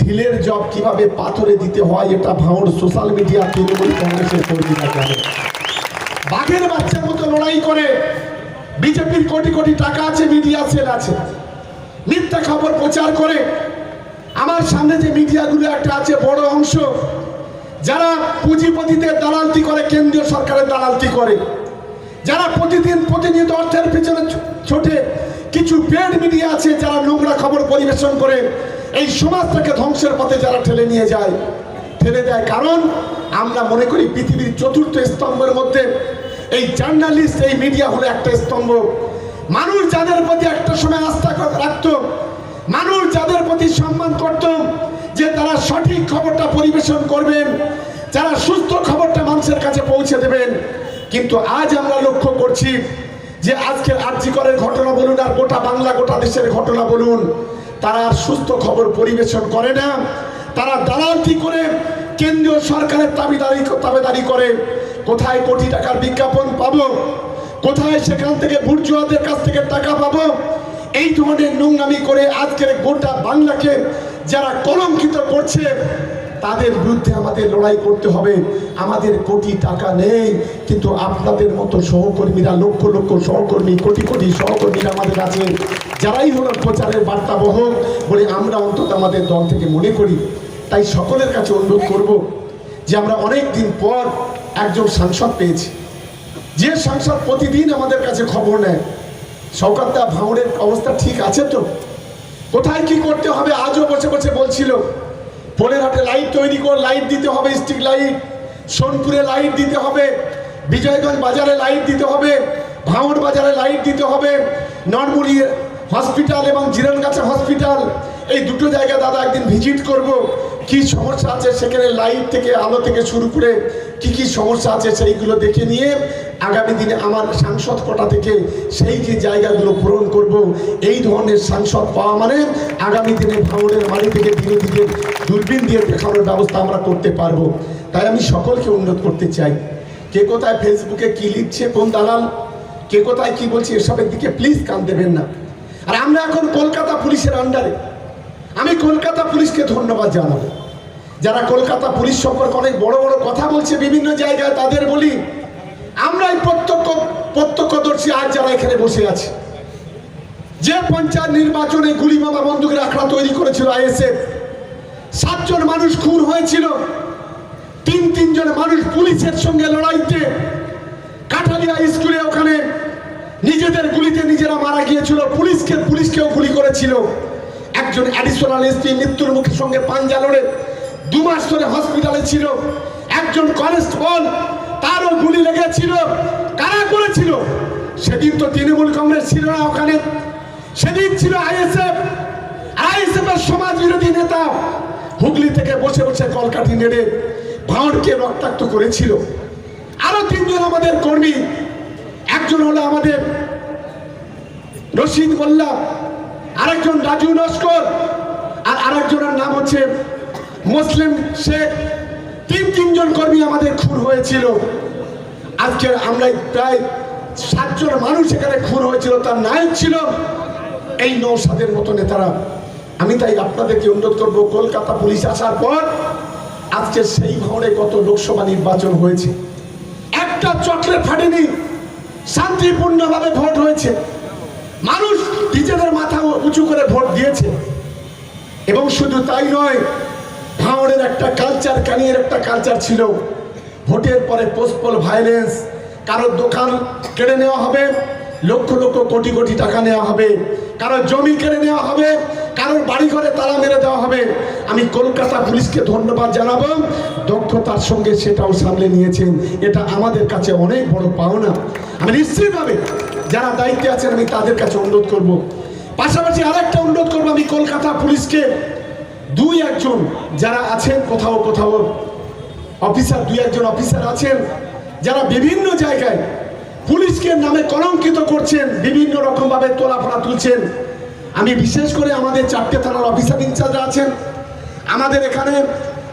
ঢিলের job কীভাবে পাথরে দিতে হয় এটা ভাঙড় সোশ্যাল মিডিয়া তৃণমূল কংগ্রেসের কর্মীরা জানে। বাঘের বাচ্চার মতো লড়াই করে, বিজেপির কোটি কোটি টাকা আছে মিডিয়া সেল আছে। মিথ্যা খবর প্রচার করে, আমার সামনে যে মিডিয়াগুলো একটা আছে, বড় অংশ, যারা পুঁজিপতিদের দালালতি করে, কেন্দ্রীয় সরকারের দালালতি করে। যারা প্রতিদিন প্রতিনিয়ত অর্থের পিছনে ছোটে কিছু পেড মিডিয়া আছে, যারা নোংরা খবর পরিবেশন করে এই সমাজটাকে ধ্বংসের পথে যারা ঠেলে নিয়ে যায়, ঠেলে দেয় কারণ আমরা মনে করি পৃথিবীর চতুর্থ স্তম্ভের মধ্যে এই জার্নালিস্ট, এই মিডিয়া হলো একটা স্তম্ভ। মানুষ যাদের প্রতি একটা সময় আস্থা রাখতো, মানুষ যাদের প্রতি সম্মান করত, যে তারা সঠিক খবরটা পরিবেশন করবেন, যারা সুস্থ খবরটা মানুষের কাছে পৌঁছে দেবেন। কিন্তু আজ আমরা লক্ষ্য করছি যে আজকের আর্যিকরের ঘটনা বলুন আর গোটা বাংলা, গোটা দেশের ঘটনা বলুন তারা সুস্থ খবর পরিবেশন করে না। তারা দালালতি করে? কেন্দ্রীয় সরকারের তাবিদারি দাবিদারি করে। কোথায় কোটি টাকার বিজ্ঞাপন পাব? কোথায় সেখান থেকে বুর্জুয়াদের কাছ থেকে টাকা পাব? এই ধরনের নোংরামি করে আজকের গোটা বাংলাকে যারা কলঙ্কিত করছে তাদের বিরুদ্ধে আমাদের লড়াই করতে হবে। আমাদের কোটি টাকা নেই, কিন্তু আপনাদের মতো সহকর্মীরা, লক্ষ লক্ষ সহকর্মী, কোটি কোটি সহকর্মীরা আমাদের আছে যারাই হলো প্রচারের বার্তা বহন বলে আমরা অন্তত আমাদের দল থেকে মনে করি। তাই সকলের কাছে অনুরোধ করব যে আমরা অনেক দিন পর একজন সাংসদ পেয়েছি। যে সাংসদ প্রতিদিন আমাদের কাছে খবর নেয় সৌকাত্তা ভাঙড়ের অবস্থা ঠিক আছে তো? কোথায় কি করতে হবে? আজও বসে বসে বলছিল। পোলের হাটে লাইট তৈরি কর লাইট দিতে হবে স্ট্রিক লাইট সোনপুরে লাইট দিতে হবে, বিজয়গঞ্জ বাজারে লাইট দিতে হবে ভাঙড় বাজারে লাইট দিতে হবে, নরমুলি হসপিটাল এবং জিরনগাছা হসপিটাল এই দুটো জায়গা দাদা একদিন ভিজিট করব। কি সমস্যা আছে সেখানে লাইট থেকে, আলো থেকে শুরু করে কি কি সমস্যা আছে সেইগুলো দেখে নিয়ে আগামী দিনে আমার সাংসদ কোটা থেকে সেই যে জায়গাগুলো পূরণ করব, এই ধরনের সাংসদ পাওয়া মানে আগামী দিনে ভাঙনের বাড়ি থেকে বিরোধীদের দূরবীন দিয়ে দেখানোর ব্যবস্থা আমরা করতে পারব। তাই আমি সকলকে উন্নত করতে চাই, কে কোথায় ফেসবুকে কি লিখছে, কোন দালাল, কে কোথায় কি বলছে, এসবের দিকে প্লিজ কান দেবেন না। আর আমরা এখন কলকাতা পুলিশের আন্ডারে আমি কলকাতা পুলিশকে ধন্যবাদ জানাব। যারা কলকাতা পুলিশ সম্পর্কে অনেক বড় বড় কথা বলছে, বিভিন্ন জায়গায় তাদের বলি আমরাই প্রত্যক্ষ, প্রত্যক্ষদর্শী আজ যারা এখানে বসে আছে, যে পঞ্চায়েত নির্বাচনে গুলি মামা বন্দুকের আখড়া তৈরি করেছিল আইএসএফ সাতজন মানুষ খুন হয়েছিল। তিন, তিনজন মানুষ পুলিশের সঙ্গে লড়াইতে কাঠালিয়া স্কুলে ওখানে নিজেদের গুলিতে নিজেরা মারা গিয়েছিল। পুলিশকে, পুলিশকেও গুলি করেছিল। একজন অ্যাডিশনাল এসপি মৃত্যুর মুখের সঙ্গে পাঞ্জা লড়ে দু মাস ধরে হসপিটালে ছিল। একজন কনস্টেবল তারও গুলি লেগেছিল। কারা করেছিল? সেদিন তো তৃণমূল কংগ্রেস ছিল না ওখানে। সেদিন ছিল আইএসএফ। আইএসএফ এর সমাজ বিরোধী নেতা হুগলি থেকে বসে বসে কলকাঠি নেড়ে ভাঁড়কে রক্তাক্ত করেছিল। আরও তিনজন আমাদের কর্মী, একজন হলো আমাদের রশিদ মোল্লা, আরেকজন রাজু নস্কর, আর আরেকজনের নাম হচ্ছে মুসলিম শেখ। তিন তিনজন কর্মী আমাদের খুন হয়েছিল। আজকে আমরা প্রায় সাতজন মানুষ এখানে খুন হয়েছিল, তার নায়ক ছিল এই নৌসাদের মতো নেতারা। আমি তাই আপনাদেরকে অনুরোধ করব, কলকাতা পুলিশ আসার পর আজকে সেই ভাঁড়ে কত লোকসভা নির্বাচন হয়েছে। একটা চকলেট ফাটেনি, শান্তিপূর্ণভাবে ভোট হয়েছে। মানুষ নিজেদের মাথা উঁচু করে ভোট দিয়েছে। এবং শুধু তাই নয় ভাঁড়ের একটা কালচার কানিয়ের একটা কালচার ছিল। ভোটের পরে পোস্টপল ভায়োলেন্স কারোর দোকান কেড়ে নেওয়া হবে, লক্ষ লক্ষ কোটি কোটি টাকা নেওয়া হবে, কারোর জমি কেড়ে নেওয়া হবে কারোর বাড়ি ঘরে তালা মেরে দেওয়া হবে। আমি কলকাতা পুলিশকে ধন্যবাদ জানাব। দক্ষতার সঙ্গে সেটাও সামলে নিয়েছেন। এটা আমাদের কাছে অনেক বড় পাওনা। আমি নিশ্চিতভাবে যারা দায়িত্বে আছেন, আমি তাদের কাছে অনুরোধ করব। পাশাপাশি আরেকটা অনুরোধ করব আমি কলকাতা পুলিশকে। দুই একজন যারা আছেন, কোথাও কোথাও অফিসার, দুই একজন অফিসার আছেন, যারা বিভিন্ন জায়গায় পুলিশকে নামে কলঙ্কিত করছেন, বিভিন্ন রকম ভাবে তোলাফাড়া তুলছেন। আমি বিশেষ করে আমাদের চারটে থানার অফিসার ইনচার্জ আছেন। আমাদের এখানে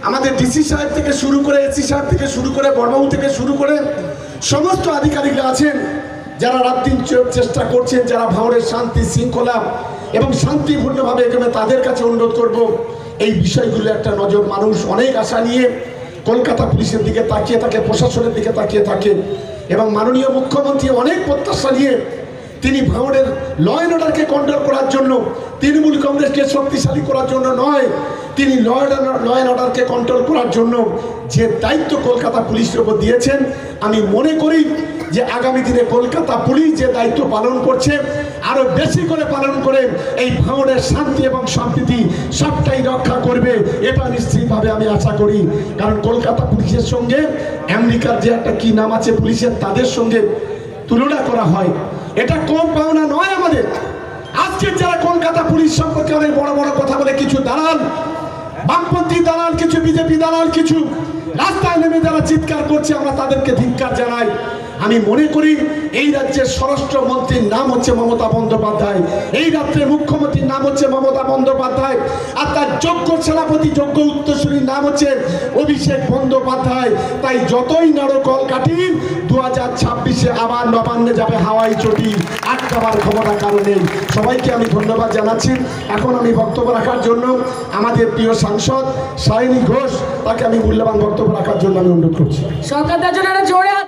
আমাদের ডিসি সাহেব থেকে শুরু করে এসি সাহেব থেকে শুরু করে বড়বাবু থেকে শুরু করে সমস্ত আধিকারিকরা আছেন। যারা রাত দিন চেষ্টা করছেন, যারা ভাঙড়ের শান্তি, শৃঙ্খলা এবং শান্তিপূর্ণভাবে এখানে তাদের কাছে অনুরোধ করব। এই বিষয়গুলো একটা নজর মানুষ অনেক আশা নিয়ে কলকাতা পুলিশের দিকে তাকিয়ে থাকে, প্রশাসনের দিকে তাকিয়ে থাকে এবং মাননীয় মুখ্যমন্ত্রী অনেক প্রত্যাশা নিয়ে তিনি ভাঙড়ের ল অ্যান্ড অর্ডারকে কন্ট্রোল করার জন্য, তৃণমূল কংগ্রেসকে শক্তিশালী করার জন্য নয়, তিনি ল অ্যান্ড অর্ডারকে কন্ট্রোল করার জন্য যে দায়িত্ব কলকাতা পুলিশের উপর দিয়েছেন, আমি মনে করি যে আগামী দিনে কলকাতা পুলিশ যে দায়িত্ব পালন করছে আরও বেশি করে পালন করে এই ভাঙড়ের শান্তি এবং সম্প্রীতি সবটাই রক্ষা করবে, এটা নিশ্চিতভাবে আমি আশা করি। কারণ কলকাতা পুলিশের সঙ্গে, আমেরিকার যে একটা কি নাম আছে পুলিশের, তাদের সঙ্গে তুলনা করা হয়। এটা কম পাওনা নয় আমাদের। আজকে যারা কলকাতা পুলিশ সম্পর্কে অনেক বড় বড় কথা বলে, কিছু দালাল, বামপন্থী দালাল, কিছু বিজেপি দালাল, কিছু রাস্তায় নেমে যারা চিৎকার করছে, আমরা তাদেরকে ধিক্কার জানাই। আমি মনে করি এই রাজ্যের স্বরাষ্ট্রমন্ত্রীর নাম হচ্ছে মমতা বন্দ্যোপাধ্যায়। এই রাজ্যের মুখ্যমন্ত্রীর নাম হচ্ছে মমতা বন্দ্যোপাধ্যায়। আর তার যোগ্য সেনাপতি, যোগ্য উত্তরসূরির নাম হচ্ছে অভিষেক বন্দ্যোপাধ্যায়। তাই যতই নাড়ো কল কাটি দু হাজার ছাব্বিশে আবার নবান্নে যাবে হাওয়াই চটি। আটকাবার ক্ষমতা কারণে সবাইকে আমি ধন্যবাদ জানাচ্ছি। এখন আমি বক্তব্য রাখার জন্য আমাদের প্রিয় সাংসদ সায়নী ঘোষ, তাকে আমি মূল্যবান বক্তব্য রাখার জন্য আমি অনুরোধ করছি। সরকার জোরে